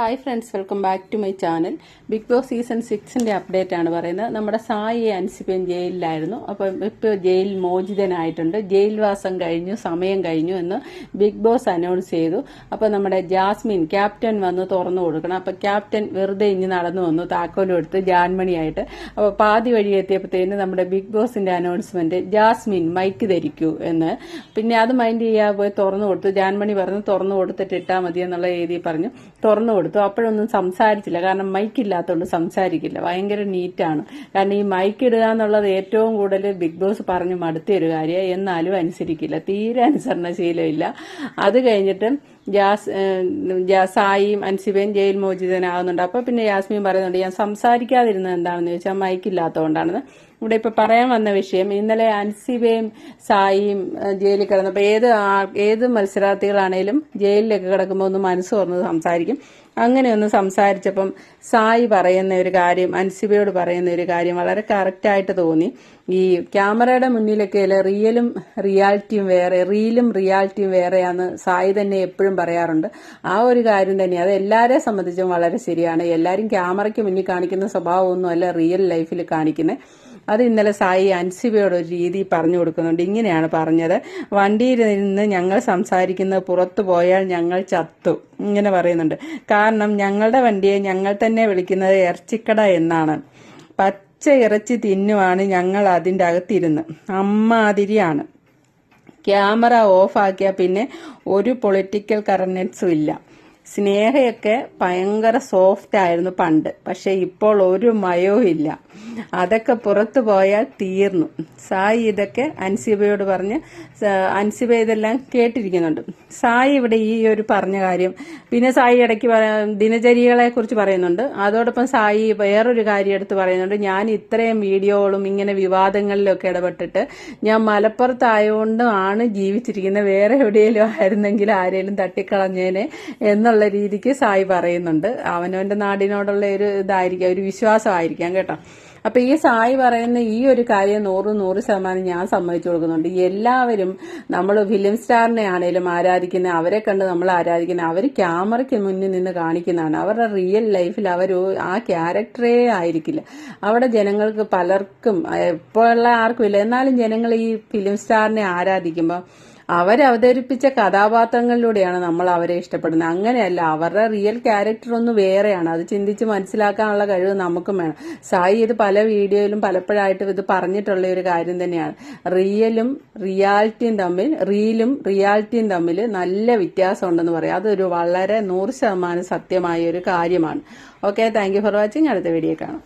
Hi friends welcome back to my channel Bigg Boss season സിക്സിന്റെ update ആണ് പറയുന്നത്. നമ്മുടെ സായി അനുസിപ്പം ജയിലിലായിരുന്നു. അപ്പം ഇപ്പോൾ ജയിൽ മോചിതനായിട്ടുണ്ട്. ജയിൽവാസം കഴിഞ്ഞു സമയം കഴിഞ്ഞു എന്ന് ബിഗ് ബോസ് അനൗൺസ് ചെയ്തു. അപ്പോൾ നമ്മുടെ ജാസ്മിൻ ക്യാപ്റ്റൻ വന്ന് തുറന്നു കൊടുക്കണം. അപ്പോൾ ക്യാപ്റ്റൻ വെറുതെ ഇഞ്ഞ് നടന്നു വന്നു താക്കോലും എടുത്ത് ജാൻമണിയായിട്ട്. അപ്പോൾ പാതി വഴി എത്തിയപ്പോഴത്തേന് നമ്മുടെ ബിഗ് ബോസിന്റെ അനൗൺസ്മെന്റ് ജാസ്മിൻ മൈക്ക് ധരിക്കൂ എന്ന്. പിന്നെ അത് മൈൻഡ് ചെയ്യാതെ പോയി തുറന്നു കൊടുത്തു. ജാൻമണി പറഞ്ഞു തുറന്നു കൊടുത്തിട്ട് ഇട്ടാൽ മതി എന്നുള്ള രീതിയിൽ പറഞ്ഞു. തുറന്നു കൊടുത്തു. അപ്പോഴൊന്നും സംസാരിച്ചില്ല. കാരണം മൈക്ക് ഇല്ലാത്തതുകൊണ്ട് സംസാരിക്കില്ല. ഭയങ്കര നീറ്റാണ് കാരണം ഈ മൈക്ക് ഇടുക എന്നുള്ളത് ഏറ്റവും കൂടുതൽ ബിഗ് ബോസ് പറഞ്ഞു മടുത്തിയൊരു കാര്യമാണ് എന്നാലും അനുസരിക്കില്ല. തീരെ അനുസരണശീലമില്ല അത് കഴിഞ്ഞിട്ട് ജാസ് ജാസായിയും അൻസിബയും ജയിൽ മോചിതനാകുന്നുണ്ട്. അപ്പൊ പിന്നെ യാസ്മിൻ പറയുന്നുണ്ട് ഞാൻ സംസാരിക്കാതിരുന്നത് എന്താണെന്ന് ചോദിച്ചാൽ മയക്കില്ലാത്തതുകൊണ്ടാണെന്ന് ഇവിടെ ഇപ്പൊ പറയാൻ വന്ന വിഷയം ഇന്നലെ അൻസിബയും സായിയും ജയിലിൽ കിടന്നപ്പോൾ ഏത് ഏത് മത്സരാർത്ഥികളാണേലും ജയിലിലൊക്കെ കിടക്കുമ്പോൾ ഒന്ന് മനസ്സ് തുറന്ന് സംസാരിക്കും. അങ്ങനെ ഒന്ന് സംസാരിച്ചപ്പം സായി പറയുന്ന ഒരു കാര്യം അൻസിബയോട് പറയുന്ന ഒരു കാര്യം വളരെ കറക്റ്റായിട്ട് തോന്നി. ഈ ക്യാമറയുടെ മുന്നിലൊക്കെ റിയലും റിയാലിറ്റിയും വേറെ റീലും റിയാലിറ്റിയും വേറെയാന്ന് സായി തന്നെ എപ്പോഴും പറയാറുണ്ട്. ആ ഒരു കാര്യം തന്നെ അത് എല്ലാവരെ സംബന്ധിച്ചും വളരെ ശരിയാണ്. എല്ലാവരും ക്യാമറയ്ക്ക് മുന്നിൽ കാണിക്കുന്ന സ്വഭാവമൊന്നും അല്ല റിയൽ ലൈഫിൽ കാണിക്കുന്നത് അത് ഇന്നലെ സായി അൻസിബയോട് ഒരു രീതി പറഞ്ഞു കൊടുക്കുന്നുണ്ട്. ഇങ്ങനെയാണ് പറഞ്ഞത്. വണ്ടിയിൽ നിന്ന് ഞങ്ങൾ സംസാരിക്കുന്നത് പുറത്തു പോയാൽ ഞങ്ങൾ ചത്തു. ഇങ്ങനെ പറയുന്നുണ്ട്. കാരണം ഞങ്ങളുടെ വണ്ടിയെ ഞങ്ങൾ തന്നെ വിളിക്കുന്നത് ഇറച്ചിക്കട എന്നാണ്. പച്ച ഇറച്ചി തിന്നുവാണ് ഞങ്ങൾ അതിന്റെ അകത്തിരുന്ന്. അമ്മാതിരിയാണ്. ക്യാമറ ഓഫാക്കിയാൽ പിന്നെ ഒരു പൊളിറ്റിക്കൽ കറൻസും ഇല്ല. സ്നേഹയൊക്കെ ഭയങ്കര സോഫ്റ്റ് ആയിരുന്നു പണ്ട്. പക്ഷെ ഇപ്പോൾ ഒരു മയവും ഇല്ല. അതൊക്കെ പുറത്തു പോയാൽ തീർന്നു. സായി ഇതൊക്കെ അൻസിബയോട് പറഞ്ഞ് അൻസിബ ഇതെല്ലാം കേട്ടിരിക്കുന്നുണ്ട്. സായി ഇവിടെ ഈ ഒരു പറഞ്ഞ കാര്യം പിന്നെ സായി ഇടയ്ക്ക് ദിനചര്യകളെ കുറിച്ച് പറയുന്നുണ്ട്. അതോടൊപ്പം സായി വേറൊരു കാര്യം എടുത്ത് പറയുന്നുണ്ട്. ഞാൻ ഇത്രയും വീഡിയോകളും ഇങ്ങനെ വിവാദങ്ങളിലൊക്കെ ഇടപെട്ടിട്ട് ഞാൻ മലപ്പുറത്തായതുകൊണ്ടാണ് ജീവിച്ചിരിക്കുന്നത്. വേറെ എവിടെയെങ്കിലും ആയിരുന്നെങ്കിൽ ആരെങ്കിലും തട്ടിക്കളഞ്ഞേനെ എന്നുള്ള രീതിക്ക് സായി പറയുന്നുണ്ട്. അവനവന്റെ നാടിനോടുള്ള ഒരു ഇതായിരിക്കാം ഒരു വിശ്വാസമായിരിക്കാം കേട്ടോ. അപ്പൊ ഈ സായി പറയുന്ന ഈ ഒരു കാര്യം നൂറ് നൂറ് ശതമാനം ഞാൻ സമ്മതിച്ചു കൊടുക്കുന്നുണ്ട്. എല്ലാവരും നമ്മൾ ഫിലിം സ്റ്റാറിനെ ആണെങ്കിലും ആരാധിക്കുന്ന അവരെ കണ്ട് നമ്മൾ ആരാധിക്കുന്ന അവർ ക്യാമറയ്ക്ക് മുന്നിൽ നിന്ന് കാണിക്കുന്നതാണ്. അവരുടെ റിയൽ ലൈഫിൽ അവർ ആ ക്യാരക്ടറേ ആയിരിക്കില്ല. അവിടെ ജനങ്ങൾക്ക് പലർക്കും എപ്പോഴുള്ള ആർക്കും ഇല്ല. എന്നാലും ജനങ്ങൾ ഈ ഫിലിം സ്റ്റാറിനെ ആരാധിക്കുമ്പോൾ അവരവതരിപ്പിച്ച കഥാപാത്രങ്ങളിലൂടെയാണ് നമ്മൾ അവരെ ഇഷ്ടപ്പെടുന്നത്. അങ്ങനെയല്ല അവരുടെ റിയൽ ക്യാരക്ടർ ഒന്ന് വേറെയാണ്. അത് ചിന്തിച്ച് മനസ്സിലാക്കാനുള്ള കഴിവ് നമുക്കും വേണം. സായി ഇത് പല വീഡിയോയിലും പലപ്പോഴായിട്ടും ഇത് പറഞ്ഞിട്ടുള്ള ഒരു കാര്യം തന്നെയാണ്. റിയലും റിയാലിറ്റിയും തമ്മിൽ റീലും റിയാലിറ്റിയും തമ്മിൽ നല്ല വ്യത്യാസം ഉണ്ടെന്ന് പറയാം. അതൊരു വളരെ നൂറ് ശതമാനം സത്യമായ ഒരു കാര്യമാണ്. ഓക്കെ താങ്ക് ഫോർ വാച്ചിങ് അടുത്ത വീഡിയോ കാണാം.